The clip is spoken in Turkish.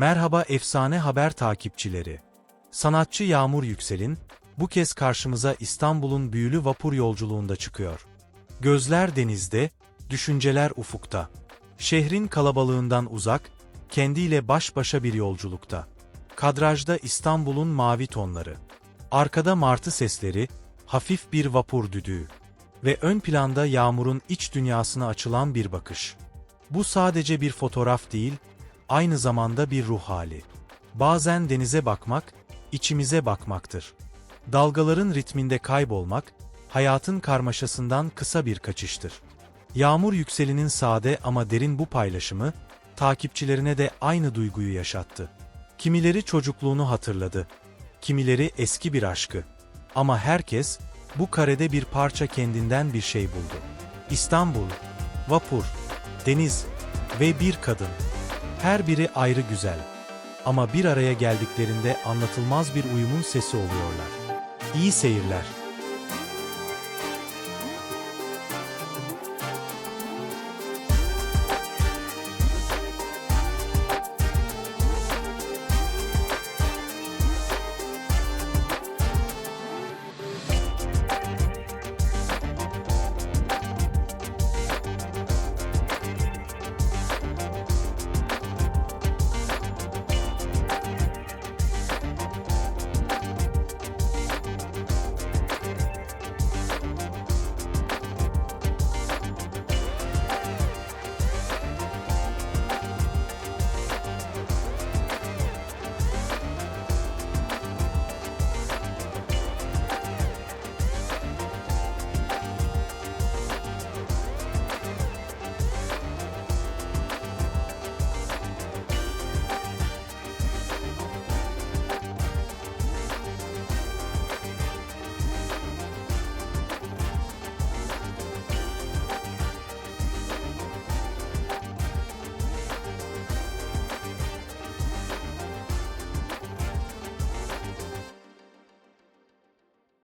Merhaba efsane haber takipçileri. Sanatçı Yağmur Yüksel'in, bu kez karşımıza İstanbul'un büyülü vapur yolculuğunda çıkıyor. Gözler denizde, düşünceler ufukta. Şehrin kalabalığından uzak, kendiyle baş başa bir yolculukta. Kadrajda İstanbul'un mavi tonları. Arkada martı sesleri, hafif bir vapur düdüğü. Ve ön planda Yağmur'un iç dünyasına açılan bir bakış. Bu sadece bir fotoğraf değil, aynı zamanda bir ruh hali. Bazen denize bakmak, içimize bakmaktır. Dalgaların ritminde kaybolmak, hayatın karmaşasından kısa bir kaçıştır. Yağmur Yükseli'nin sade ama derin bu paylaşımı, takipçilerine de aynı duyguyu yaşattı. Kimileri çocukluğunu hatırladı, kimileri eski bir aşkı. Ama herkes, bu karede bir parça kendinden bir şey buldu. İstanbul, vapur, deniz ve bir kadın. Her biri ayrı güzel. Ama bir araya geldiklerinde anlatılmaz bir uyumun sesi oluyorlar. İyi seyirler.